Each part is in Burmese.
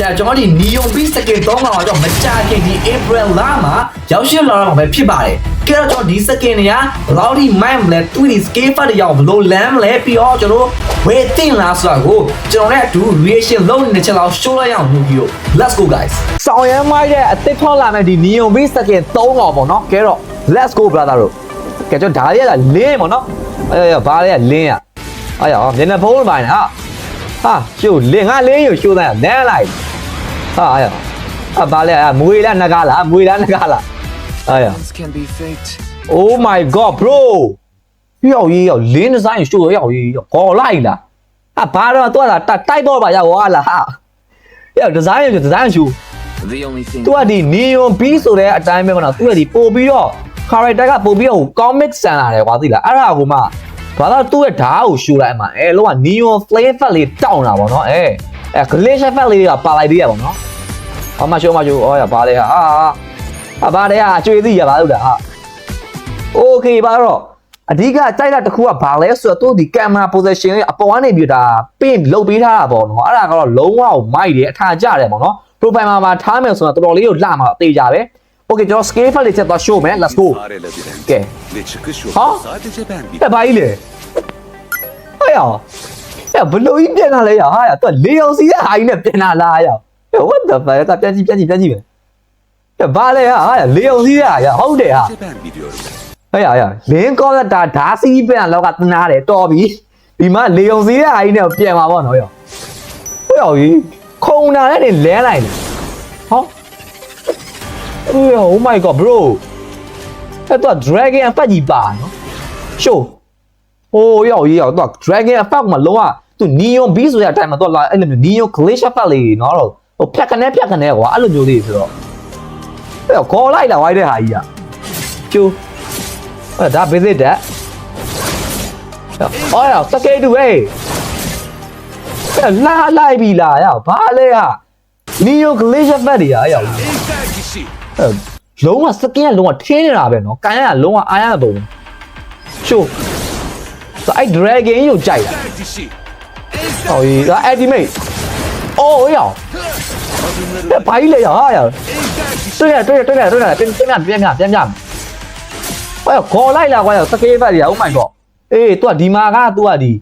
ကြကျွန်တော်ဒီ Neon Beat Skin 3ကောင်တော့မကြခင်ဒီ April လမှာရောက်ရှိလာတော့ပဲဖြစ်ပါတယ်ကဲတော့ကျွန်တော်ဒီ Skin တွေကဘယ်လောက်ထိ mind မလဲသူဒီ scale part တွေရောက်ဘလို့ land မလဲပြီးတော့ကျွန်တော်ဝယ်တင်လားဆိုတာကိုကျွန်တော်နဲ့အတူ reaction လုပ်နေတဲ့ချက်လောက် show လိုက်အောင်လုပ်ပြီးတော့ let's go guys ဆောင်ရမ်းမိုက်တဲ့အသစ်ထွက်လာမဲ့ဒီ Neon Beat Skin 3កောင်ပေါ့နော်ကဲတော့ let's go brother တို့ကဲကျွန်တော်ဒါလေးကလင်းပေါ့နော်အဲဘာလေးကလင်းอ่ะအဲ့ရောမျက်နှာဖုံးပိုင်းဟာ ဟာရှိုးလင်းငါလင်းရရှိုးတဲ့နန်းလိုက်ဟာအဲ့ရောအဘာလေးကမွေလားနဂါလားမွေလားနဂါလားအဲ့ရော This can be faked. Oh my god bro ရောက်ရေးရောက်လင်းဒီဇိုင်းရှိုးရောက်ရေးရောက်ခေါ်လိုက်လားအဘာတော့တော့တိုက်တော့ပါရောက်သွားလားဟာရောက်ဒီဇိုင်းရဒီဇိုင်းရှိုး The only thing သူကဒီ neon b ဆိုတဲ့အတိုင်းပဲမနော်သူကဒီပို့ပြီးတော့ character ကပို့ပြီးတော့ comic ဆန်လာတယ်ကွာသိလားအဲ့ဒါကိုမှ ဘာသာသူ့ရဲ့ဓာတ်ကိုရှိုးလိုက်အမှအဲလောက neon flame effect လေးတောင်းတာပေါ့နော်အဲအဲ glacier effect လေးကပါလိုက်သေးရပေါ့နော်အမရှိုးမရှိုးဩရပါလေဟာဟာဘာလဲဟာကျွေးသိရပါလို့လားဟာ okay ပါတော့အဓိကကြိုက်တာတစ်ခုကဘာလဲဆိုတော့သူဒီ camera position ရဲ့အပေါ်ကနေပြီးတာပင့်လုတ်ပေးထားတာပေါ့နော်အဲ့ဒါကတော့လုံးဝမိုက်တယ်အထာကျတယ်ပေါ့နော် profile မှာမှာထားမယ်ဆိုတော့တော်တော်လေးကိုလှမှာအသေးကြပဲ okay ကျွန်တော် scale file လေးချက်သွား show မယ် let's go Fare labirent. Okay. Ve çıkış Ha? yolu sadece ben အဲ့ bilirim. ဘာကြီးလဲဟဲ့ရောအဲ့ဘလို့ကြီးပြန်လာလဲရဟာရသူလေအောင်စီးတဲ့ဟာကြီးနဲ့ပြန်လာလားရ what the fuck ကပြန်ကြည့်ပြန်ကြည့်ပြန်ကြည့်ပဲအဲ့ဘာလဲဟာရလေအောင်စီးတဲ့ဟာရဟုတ်တယ်ဟာ Sadece ben biliyorum. ဟဲ့ရရလင်းကောလက်တာဓာစီးပြန်လောက်ကတနာတယ်တော်ပြီဒီမှာလေအောင်စီးတဲ့ဟာကြီးနဲ့ပြန်มาပေါ့နော်ရောဟဲ့ရောကြီးခုံနာနဲ့နေလဲလိုက်တယ်ဟောအေး oh my god bro အဲ့တော့ dragon အပတ်ကြီးပါနော် show ဟိုရောက်ရေးရောက်တော့ dragon effect မှာလုံးဝသူ neon beast ဆိုတဲ့အတိုင်းမှာတော့လာအဲ့လိုမျိုး neon glacier effect လေးနော်တော့ဟိုဖြတ်ကနေဖြတ်ကနေကွာအဲ့လိုမျိုးလေးဆိုတော့အဲ့ခေါ်လိုက်လာဝိုင်းတဲ့ဟာကြီးอ่ะကျိုးအဲ့ဒါဘေးစစ်တက်အော်ရစကေတူဟေးအဲ့လာလိုက်ပြီလားရောက်ဘာလဲဟာ neon glacier effect တွေอ่ะရောက် Ejder kişi. အဲ့ လုံးဝစကင်းကလုံးဝထင်းနေတာပဲနော်ကန်ရကလုံးဝအားရတဲ့ပုံရှိုးဆိုအဲ့ dragon ကိုကြိုက်တာ Ejder kişi. ဟောကြီးဒါ ultimate အော်ရောတဲ့ဘာကြီးလဲရောဟာရော Ejder kişi. တွေ့ရတွေ့ရတွေ့ရတွေ့ရပြန်ပြန်ပြန်ပြန်ပြန်ပြန်ဟဲ့ခေါ်လိုက်လာကွာရောစကေးဘက်ကြီး oh my god အေး तू ကဒီမှာက तू ကဒီ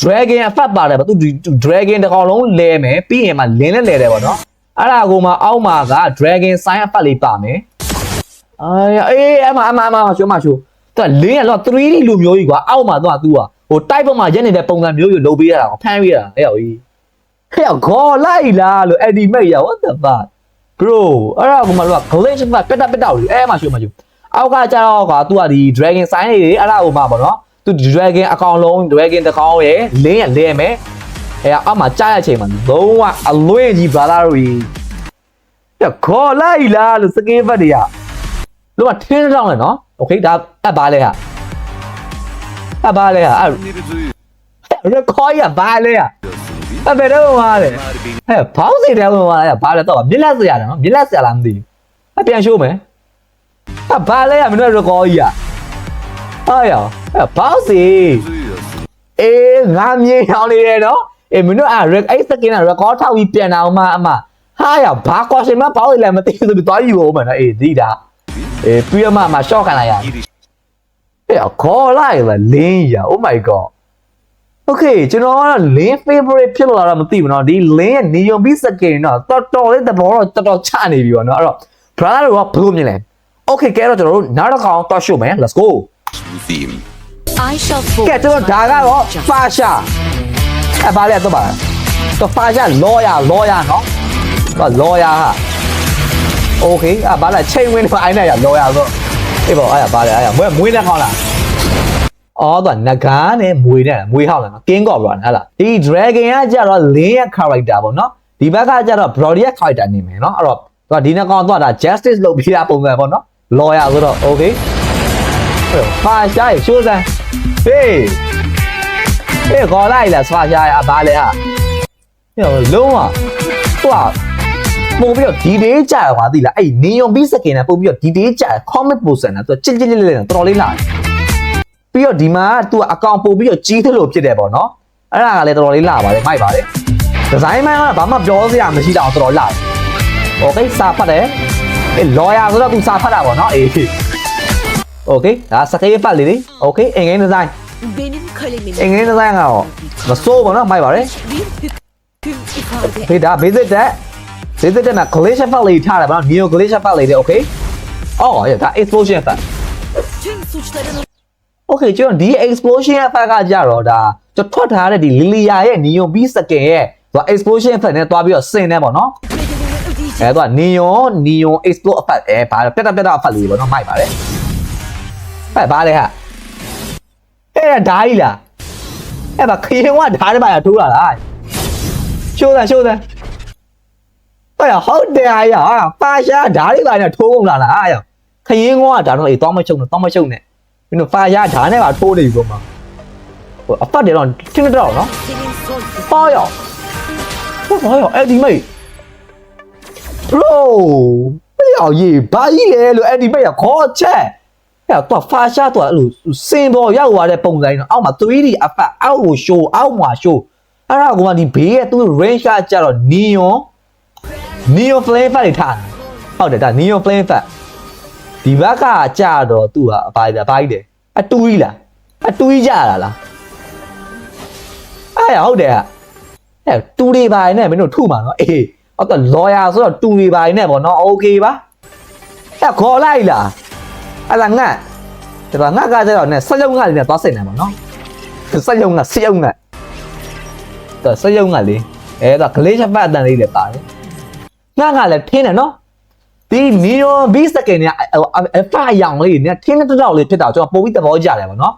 dragon အဖတ်ပါတယ်ဗျ तू ဒီ dragon တစ်ကောင်လုံးလဲမယ်ပြီးရင်မှလင်းလဲလဲတယ်ပေါ့နော် အဲ့ဒါကိုမှအောက်မှာက Dragon Sign အဖတ်လေးပါမယ်အေးအမအမအမရှုံးမရှုံးသူကလင်းရတော့ 3D လိုမျိုးကြီးကွာအောက်မှာတော့သူကဟိုတိုက်ပေါ်မှာရက်နေတဲ့ပုံစံမျိုးကြီးလုံးပေးရတာကိုဖမ်းပေးရတာအဲ့ရောက်ကြီးခဲ့ရောက်ခေါ်လိုက်လားလို့ animate ရ what the fuck bro အဲ့ဒါကိုမှတော့ glitch ဖတ်ပက်တာပက်တာကိုအဲ့မှာရှုံးမရှုံးအောက်ကကြတော့ကွာသူကဒီ dragon sign တွေအဲ့ဒါကိုမှပေါ့နော်သူ dragon အကောင်လုံး dragon တကောင်ရဲ့လင်းရလဲမယ် အဲ့အောက်မှာကြားရချိန်မှာလုံးဝအလွင့်ကြီး brother တွေရခေါ်လိုက်လားလို့စကေးဘတ်တွေကလုံးဝထင်းတောင်းတယ်နော် okay ဒါအပ်ပါလဲဟာအပ်ပါလဲဟာအဲ့ Bunları duyuyorsun ရခေါ်ရပါလဲဟာ değil mi? အဘယ်တော့မှလဲ Bunlar benim ဟဲ့ဘောင်းစီတဲဝင်လာရဘာလဲတော့မြစ်လက်စရာတယ်နော်မြစ်လက်စရာလားမသိဘူးအပြန်ရှိုးမယ်အဘာလဲရမင်းတို့ရကောကြီးอ่ะဟာရဟဲ့ဘောင်းစီ duyuyorsun. အေးငါမြင်အောင်နေတယ်နော် အေးမင်းတို့အဲ့အဲ့စကင်က record ထောက်ပြီးပြန်အောင်မအမဟာရဘာကောရှင်မဘောင်းစီလည်းမသိဘူးဆိုပြီးသွားယူအောင်မယ်နော်အေးဒီတာအေးပြီးတော့မှမ short ခံလိုက်ရ Giriş ဟဲ့ခေါ်လိုက်လားလင်းရ oh my god Okay ကျွန်တော်ကတော့ lane favorite ဖြစ်လာတာမသိဘူးเนาะဒီ lane ရဲ့ neon beat skin တော့တော်တော်လေးသဘောတော့တော်တော်ချနေပြီပေါ့เนาะအဲ့တော့ brother တို့ကဘယ်လိုမြင်လဲ Okay ကဲတော့ကျွန်တော်တို့နောက်တစ်ခါတော့ show မယ် let's go diyeyim. I shall fall. ကဲကျွန်တော်ဒါကတော့ fasha အဲ့ဘာလဲတော့ပါတော့ fasha lawyer lawyer เนาะတော့ lawyer ဟာ Okay အဲ့ဘာလဲချိန်ဝင်နေအိုင်းနေရ lawyer ဆိုအေးပေါ့အဲ့ဘာလဲအဲ့မွေးမွေးနေခေါင်းလား အော်တော့ငကားနဲ့မွေနဲ့မွေဟောက်လာနော်ကင်းကော့ဘရောဟဲ့လားဒီ dragon ကကြတော့လင်းရဲ့ character ပေါ့နော်ဒီဘက်ကကြတော့ brody ရဲ့ character နေမယ်နော်အဲ့တော့သူကဒီနှစ်ကောင်တော့ဒါ justice လုပ်ပြတာပုံစံပေါ့နော် lawyer ဆိုတော့ okay အဲ့တော့ဖာရှားရရှိုးစမ်း hey ဟေးခေါ်လိုက်လားဖာရှားရဘာလဲဟာဟဲ့လုံးဝသူကပုံပြီးတော့ detail ကြာတယ်ကွာသိလားအဲ့ neon beat skin နဲ့ပုံပြီးတော့ detail ကြာတယ် comic poster နဲ့သူကချစ်ချစ်လေးလေးနဲ့တော်တော်လေးလာတယ် ပြီးတော့ဒီမှာ तू အကောင့်ပို့ပြီးတော့ကြီးသလိုဖြစ်တယ်ပေါ့နော်အဲ့ဒါကလည်းတော်တော်လေးလာပါတယ်မိုက်ပါတယ် ဒီဇိုင်းမိုင်းကဘာမှပြောစရာမရှိတော့တော်တော်လာโอเคစာဖတ်တယ်အေး lawyer ဆိုတော့သူစာဖတ်တာပေါ့နော်အေးโอเคဒါစကေးဖတ်လေးလေโอเคအင်္ဂလိပ်ဒီဇိုင်း Benim kalemim အင်္ဂလိပ်ဒီဇိုင်းကတော့မစိုးပါတော့မိုက်ပါတယ် bir hüküm ifade ဖေးဒါ basic တက် basic တက်မှာ glacier file လေးထားတယ်ဗျာ neo glacier file လေးတွေ okay အော်ရဒါ explosion effect tüm suçların okay ကျွန်တော်ဒီ explosion effect ကကြတော့ဒါကျွန်တော်ထွက်ထားတဲ့ဒီ lilia ရဲ့ neo b second ရဲ့သူက explosion effect နဲ့တွားပြီးတော့ဆင်နေပေါ့နော် bedelini ödeyecek. အဲသူက neon neon explode effect အဲဘာပြတ်တာပြတ်တာ effect လေးပေါ့နော်မိုက်ပါတယ်ဟဲ့ဘာလဲဟာ အဲ့ဒါဓာကြီးလားအဲ့ဒါခရင်ကဓာတ်တွေပါရထိုးလာလားရှိုးတယ်ရှိုးတယ်ဟဲ့ဟုတ်တယ်အားရပါရှာဓာတ်တွေပါနဲ့ထိုးကုန်လာလားအားရခရင်ကဓာတ်တော့အေးတော့မချုပ်နဲ့တော့မချုပ်နဲ့မင်းတို့ပါရှာဓာတ်နဲ့ပါထိုးနေပြီပေါ့မှာဟိုအဖတ်တယ်တော့ထင်းတော့နော် Senin son ပါရောဘာရောအဲ့ဒီမိတ် bro ဘယ်အောင်ရေးဘာကြီးလဲလို့အဲ့ဒီမိတ်ကခေါ်ချက် အဲ့တော့ fascia သူကအဲ့လိုစင်ပေါ်ရောက်သွားတဲ့ပုံစံတော့အောက်မှာ 3D effect အောက်ကို show အောက်မှာ show အဲ့ဒါကိုမှဒီဘေးရဲ့သူ့ range ကကြတော့ neon neon flame effect တွေထားဟုတ်တယ်ဒါ neon flame effect ဒီဘက်ကကြတော့သူ့ဟာအပိုင်းပိုင်းတယ်အတူကြီးလားအတူကြီးကြတာလားအဲ့ဟုတ်တယ်အဲ့တူတွေပါနေမင်းတို့ထုမှာနော်အေးဟုတ်ကဲ့ lawyer ဆိုတော့တူတွေပါနေပေါ့နော် okay ပါအဲ့ခေါ်လိုက်လား အဲ့ဒါငတ်ဒါကငတ်ကကြတော့ねစက်ရုံငတ်လေးနဲ့သွားစိတ်နေပါနော်စက်ရုံငတ်စက်ရုံငတ်တော့စက်ရုံငတ်လေးအဲ့ဒါ glacier ပတ်အတန်လေးတွေပါတယ်ငတ်ကလည်းထင်းတယ်နော်ဒီ neo b second เนี่ยအဖအယောင်လေးเนี่ยထင်းတဲ့တော့လေးဖြစ်တာကျွန်တော်ပုံပြီးသဘောကျတယ်ပေါ့နော်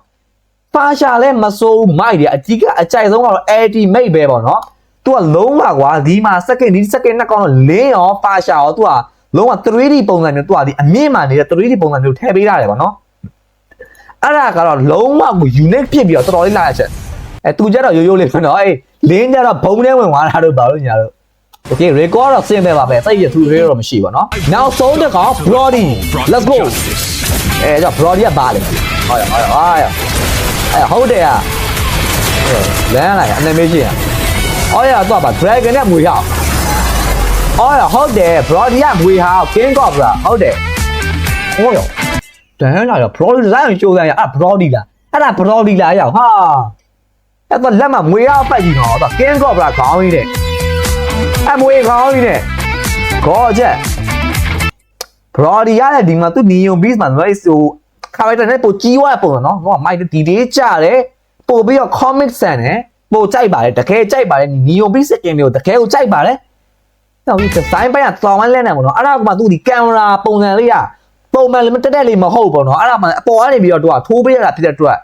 ဖာရှာလဲမစိုးဘူးမိုက်တယ်အကြီးကအကြိုက်ဆုံးကတော့ ultimate ပဲပေါ့နော်သူကလုံးဝကွာဒီမှာ second ဒီ second နှစ်ကောင်တော့လင်းရောဖာရှာရောသူက လုံးဝ 3D ပုံစံမျိုးတွားဒီအမြင့်မှနေတဲ့ 3D ပုံစံမျိုးထည့်ပေးထားတယ်ပေါ့နော်အဲ့ဒါကတော့လုံးဝကို unique ဖြစ်ပြီးတော့တော်တော်လေးလာရချက်အဲသူကြတော့ရိုးရိုးလေးဖြစ်တော့အေးလင်းကြတော့ဘုံထဲဝင်သွားတာတို့ဘာလို့ညာတို့โอเค record တော့ဆင်းပဲပါပဲစိတ်ရသူတွေတော့မရှိပါเนาะနောက်ဆုံးတစ်ကောင် brody let's go အဲကြောင့် brody ကပါလေဟုတ်ရဟုတ်ရဟာရအဲဟုတ်တယ်อ่ะလမ်းလိုက် animation อ่ะဟုတ်ရတော့ပါ dragon နဲ့မွေရအောင် အော်ဟုတ်တယ် Brody ကငွေဟာ King Cobra ဟုတ်တယ်ဟိုးရောတန်းလာတော့ Brody လိုက်အောင်ကြိုးစားရအဲ့ Brody လားအဲ့ဒါ Brody လားရောက်ဟာအဲ့တော့လက်မှာငွေရအပိုက်ကြီးတော့ King Cobra ခေါင်းကြီးတဲ့အဲ့ငွေခေါင်းကြီးတဲ့ကောချက် Brody ရတယ်ဒီမှာသူနီယွန် Beast မှာ noise ဆိုခါရိုက်တာနဲ့ပိုကြီးွားပုံတော့နော်ဟိုကမိုက်ဒီဒီကြတယ်ပို့ပြီးတော့ comic ဆန်တယ်ပို့ကြိုက်ပါတယ်တကယ်ကြိုက်ပါတယ်နီယွန် Beast စကင်တွေကိုတကယ်ကိုကြိုက်ပါတယ် တော့ဒီ design ပိုင်းကတောင်းဝမ်းလဲနေပေါ့နော်အဲ့ဒါကမှသူဒီကင်မရာပုံစံလေးကပုံမှန်လည်းတက်တက်လေးမဟုတ်ပေါ့နော်အဲ့ဒါမှအပေါ်ကနေပြီးတော့သူကထိုးပေးရတာဖြစ်တဲ့အတွက်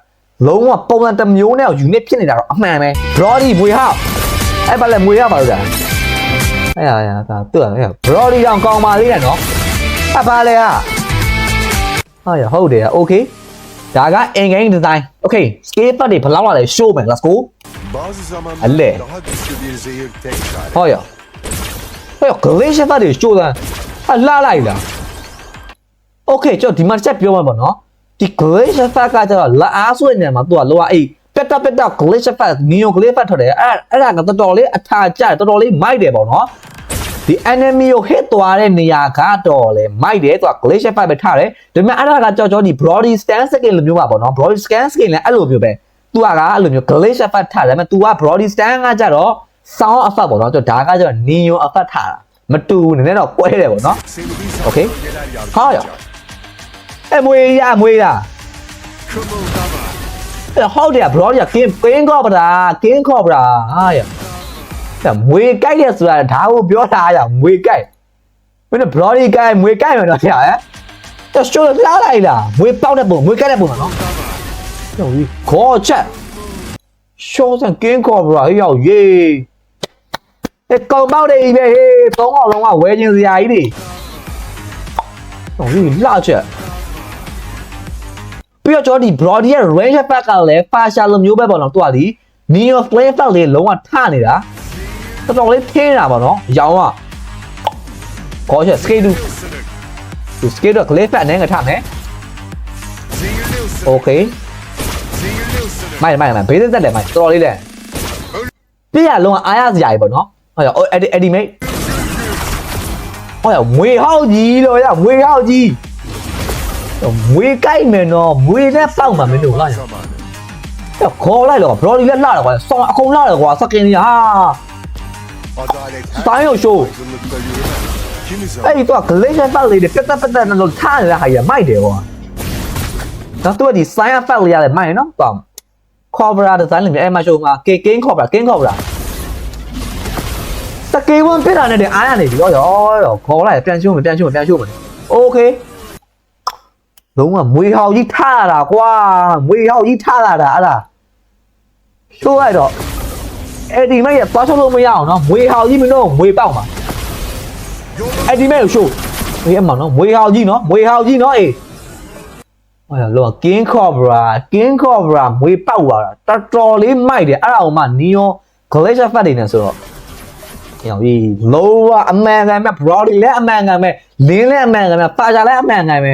လုံးဝပုံစံတစ်မျိုးနဲ့ unit ဖြစ်နေတာတော့အမှန်ပဲ Brody မွေဟအဲ့ပါလဲမွေရပါလို့ကြာအဲ့ရရဒါသူ့အဲ့ Brody ကောင်ကောင်းပါလေးနဲ့နော်အပါလဲဟာဟုတ်ရဟုတ်တယ် okay ဒါက in game design okay scale pad တွေဘယ်လောက်လာလဲ show မယ် let's go အလဲဟုတ်ရ ဟော glacier part တွေ show တာဟာလှလိုက်လား okay ကျွန်တော်ဒီမှာချက်ပြောမှာပေါ့နော်ဒီ glacier part ကကျတော့လက်အားဆိုတဲ့နေရာမှာသူကလောကအေးပက်တာပက်တာ glacier part neo glacier part ထွက်တယ်အဲ့အဲ့ဒါကတော်တော်လေးအထာကျတယ်တော်တော်လေးမိုက်တယ်ပေါ့နော်ဒီ enemy ကို hit သွားတဲ့နေရာကတော့လေမိုက်တယ်သူက glacier fight ပဲထားတယ်ဒါပေမဲ့အဲ့ဒါကကြောက်ကြောဒီ brody stand skin လိုမျိုးပါပေါ့နော် brody scan skin လည်းအဲ့လိုမျိုးပဲသူကကအဲ့လိုမျိုး glacier fight ထားတယ်ဒါပေမဲ့ तू က brody stand ကကြတော့ sound effect ပေါ့နော်ကျွန်တော်ဒါကကြတော့ neo effect ထားတာမတူဘူးနည်းနည်းတော့ကွဲတယ်ပေါ့နော် Seni bir Okey. bölgeler yardım Ha ya. edecek. အဲ့မွေးရမွေးရ Kımıldama. အဲ့ဟုတ်တယ် brody က king king ခေါ်ပါလား king ခေါ်ပါလားဟာရအဲ့မွေးကြိုက်တယ်ဆိုတာဒါကိုပြောတာရမွေးကြိုက်မင်းတို့ brody ကြိုက်မွေးကြိုက်မယ်တော့ဆရာဟဲ့တော့ show လာလိုက်လားမွေးပေါက်တဲ့ပုံမွေးကြိုက်တဲ့ပုံနော်ဟုတ်ပြီခေါ်ချက် show စံ king ခေါ်ပါလားဟေ့ရောက်ရေးအဲ့ ကောင်ပေါက်တယ်ကြီးပဲဟေးသုံးအောင်လုံးကဝဲခြင်းစရာကြီးတွေဟုတ်ပြီလှချက်ပြီးတော့ကျွန်တော်ဒီ Brody ရဲ့ range effect ကလည်း facial လိုမျိုးပဲပေါ့နော်သူကဒီ neo flame effect လေးလုံးဝထနေတာတော်တော်လေးထင်းတာပေါ့နော်ရောင်ကခေါ်ချက် scale တူသူ scale တော့ clay effect နဲ့ငါထားမယ် Zehirli ısırık. okay Zehirli ısırık. မိုက်မိုက်မိုက်ဘေးသက်သက်တယ်မိုက်တော်တော်လေးတဲ့ပြရလုံးကအားရစရာကြီးပေါ့နော် ဟောရအဲ့ဒီအဲ့ဒီမိတ်ဟောရမွေဟောက်ကြီးလို့ရမွေဟောက်ကြီးမွေကြိုက်မယ်နော်မွေနဲ့ပေါက်မှာမင်းတို့လား Zamanı. ခေါ်လိုက်တော့ဘရော်ဒီလက်လာတယ်ကွာဆောင်းအကုန်လာတယ်ကွာစကင်ကြီးဟာ Adalet her Sayın o show. aydınlıkta yürümez. Kimi အဲ့ zaman ဒီတော့ဂလိရှန်ပတ်လေးတွေပြတ်တက်ပြတ်တက်နဲ့လို့ထားနေတဲ့ဟာကြီးမိုက်တယ်ကွာဒါတော့ဒီ sign up ဖက်လေးရတယ်မိုက်နော်ကွာ cobra design လေးအဲ့မှာရှုံးမှာ K king cobra king cobra စကေးဝန်ပြတာနဲ့အားရနေပြီရောရောရောခေါ်လိုက်ပြန်ရှုံးမယ်ပြန်ရှုံးမယ်ပြန်ရှုံးမယ် okay လုံးဝမွေဟောင်ကြီးထားလာတာကွာမွေဟောင်ကြီးထားလာတာအဲ့ဒါရှိုးလိုက်တော့အဲ့ဒီမဲ့ရသွားချုပ်လို့မရအောင်နော်မွေဟောင်ကြီးမင်းတို့မွေပေါက်မှာအဲ့ဒီမဲ့ကိုရှိုးအေးအမှန်နော်မွေဟောင်ကြီးနော်မွေဟောင်ကြီးနော်အေးဟောရလောကင်းကော့ဘရာကင်းကော့ဘရာမွေပေါက်လာတာတော်တော်လေးမိုက်တယ်အဲ့ဒါအောင်မှနီယောဂလက်ရှာဖတ်နေတယ်ဆိုတော့ ရောင်ကြီးလောကအမှန်ကန်မဲ့ brody လည်းအမှန်ကန်မဲ့လင်းလည်းအမှန်ကန်မဲ့ပါကြလည်းအမှန်ကန်ပဲ